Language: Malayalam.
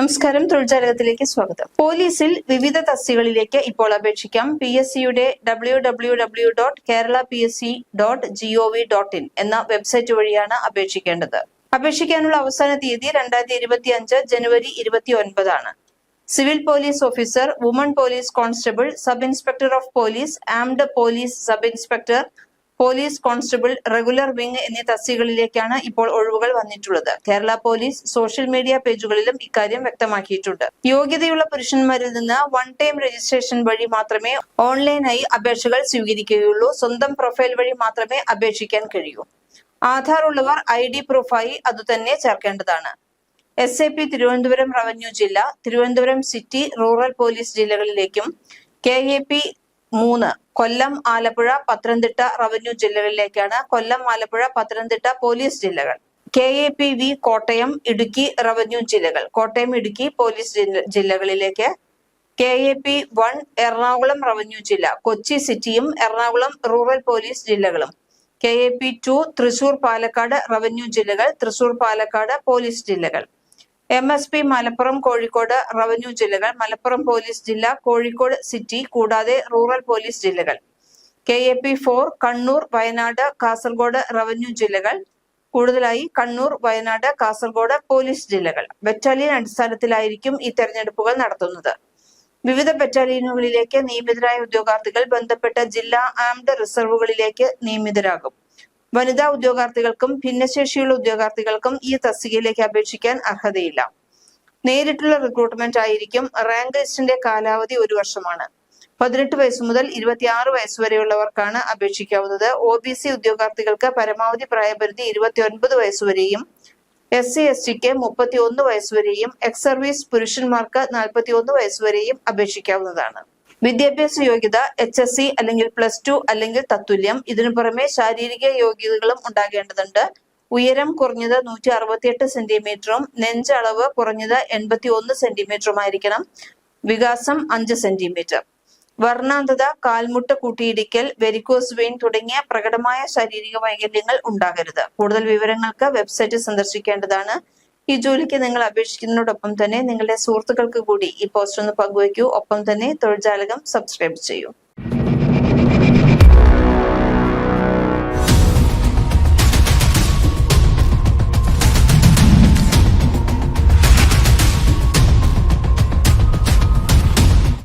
നമസ്കാരം. തൊഴിൽജാലകത്തിലേക്ക് സ്വാഗതം. പോലീസിൽ വിവിധ തസ്തികളിലേക്ക് ഇപ്പോൾ അപേക്ഷിക്കാം. പി എസ് സിയുടെ W W W dot Kerala P S C dot G O V dot in എന്ന വെബ്സൈറ്റ് വഴിയാണ് അപേക്ഷിക്കേണ്ടത്. അപേക്ഷിക്കാനുള്ള അവസാന തീയതി രണ്ടായിരത്തി ഇരുപത്തി അഞ്ച് ജനുവരി ഇരുപത്തി ഒൻപതാണ് civil police officer woman police constable sub inspector of police armed police sub inspector police constable regular wing എന്നീ തസ്തികകളിലേക്കാണ് ഇപ്പോൾ ഒഴിവുകൾ വന്നിട്ടുള്ളത്. കേരള പോലീസ് സോഷ്യൽ മീഡിയ പേജുകളിലും ഇക്കാര്യം വ്യക്തമാക്കിയിട്ടുണ്ട്. യോഗ്യതയുള്ള പുരുഷന്മാരിൽ നിന്ന് വൺ ടൈം രജിസ്ട്രേഷൻ വഴി മാത്രമേ ഓൺലൈനായി അപേക്ഷകൾ സ്വീകരിക്കുകയുള്ളൂ. സ്വന്തം പ്രൊഫൈൽ വഴി മാത്രമേ അപേക്ഷിക്കാൻ കഴിയൂ. ആധാർ ഉള്ളവർ ഐ ഡി പ്രൂഫായി അതുതന്നെ ചേർക്കേണ്ടതാണ്. S A P Thiruvananthapuram revenue ജില്ല തിരുവനന്തപുരം സിറ്റി റൂറൽ പോലീസ് ജില്ലകളിലേക്കും കെ എ പി മൂന്ന് കൊല്ലം ആലപ്പുഴ പത്തനംതിട്ട റവന്യൂ ജില്ലകളിലേക്കാണ് കൊല്ലം ആലപ്പുഴ പത്തനംതിട്ട പോലീസ് ജില്ലകൾ. K A P V Kottayam Idukki revenue ജില്ലകൾ. കോട്ടയം ഇടുക്കി പോലീസ് ജില്ല- ജില്ലകളിലേക്ക് K A P one Ernakulam revenue ജില്ല. കൊച്ചി സിറ്റിയും എറണാകുളം റൂറൽ പോലീസ് ജില്ലകളും. K A P two Thrissur Palakkad revenue ജില്ലകൾ തൃശൂർ പാലക്കാട് പോലീസ് ജില്ലകൾ. M S P Malappuram Kozhikode revenue ജില്ലകൾ മലപ്പുറം പോലീസ് ജില്ല കോഴിക്കോട് സിറ്റി കൂടാതെ റൂറൽ പോലീസ് ജില്ലകൾ. K A P four Kannur Wayanad Kasaragod revenue ജില്ലകൾ. കൂടുതലായി കണ്ണൂർ വയനാട് കാസർഗോഡ് പോലീസ് ജില്ലകൾ. ബറ്റാലിയൻ അടിസ്ഥാനത്തിലായിരിക്കും ഈ തെരഞ്ഞെടുപ്പുകൾ നടത്തുന്നത്. വിവിധ ബറ്റാലിയനുകളിലേക്ക് നിയമിതരായ ഉദ്യോഗാർത്ഥികൾ ബന്ധപ്പെട്ട ജില്ലാ ആംഡ് റിസർവുകളിലേക്ക് നിയമിതരാകും. വനിതാ ഉദ്യോഗാർത്ഥികൾക്കും ഭിന്നശേഷിയുള്ള ഉദ്യോഗാർത്ഥികൾക്കും ഈ തസ്തികയിലേക്ക് അപേക്ഷിക്കാൻ അർഹതയില്ല. നേരിട്ടുള്ള റിക്രൂട്ട്മെന്റ് ആയിരിക്കും റാങ്ക് ലിസ്റ്റിന്റെ കാലാവധി ഒരു വർഷമാണ്. പതിനെട്ട് വയസ്സ് മുതൽ ഇരുപത്തിയാറ് വയസ്സ് വരെയുള്ളവർക്കാണ് അപേക്ഷിക്കാവുന്നത്. ഒ ബി സി ഉദ്യോഗാർത്ഥികൾക്ക് പരമാവധി പ്രായപരിധി ഇരുപത്തി ഒൻപത് വയസ്സ് വരെയും എസ് സി എസ് ടിക്ക് മുപ്പത്തി ഒന്ന് വയസ്സ് വരെയും എക്സ് സർവീസ് പുരുഷന്മാർക്ക് നാൽപ്പത്തി ഒന്ന് വയസ്സ് വരെയും അപേക്ഷിക്കാവുന്നതാണ്. വിദ്യാഭ്യാസ യോഗ്യത എച്ച് എസ് സി അല്ലെങ്കിൽ പ്ലസ് ടു അല്ലെങ്കിൽ തത്തുല്യം. ഇതിനു പുറമെ ശാരീരിക യോഗ്യതകളും ഉണ്ടാകേണ്ടതുണ്ട്. ഉയരം കുറഞ്ഞത് നൂറ്റി അറുപത്തിയെട്ട് സെന്റിമീറ്ററും നെഞ്ചളവ് കുറഞ്ഞത് എൺപത്തി ഒന്ന് സെന്റിമീറ്ററുമായിരിക്കണം വികാസം അഞ്ച് സെന്റിമീറ്റർ വർണാന്തത കാൽമുട്ട് കൂട്ടിയിടിക്കൽ വെരിക്കോസ് വെയിൻ തുടങ്ങിയ പ്രകടമായ ശാരീരിക വൈകല്യങ്ങൾ ഉണ്ടാകരുത്. കൂടുതൽ വിവരങ്ങൾക്ക് വെബ്സൈറ്റ് സന്ദർശിക്കേണ്ടതാണ്. ഈ ജോലിക്ക് നിങ്ങൾ അപേക്ഷിക്കുന്നതോടൊപ്പം തന്നെ നിങ്ങളുടെ സുഹൃത്തുക്കൾക്ക് കൂടി ഈ പോസ്റ്റ് ഒന്ന് പങ്കുവയ്ക്കൂ. ഒപ്പം തന്നെ തൊഴിൽജാലകം സബ്സ്ക്രൈബ് ചെയ്യൂ.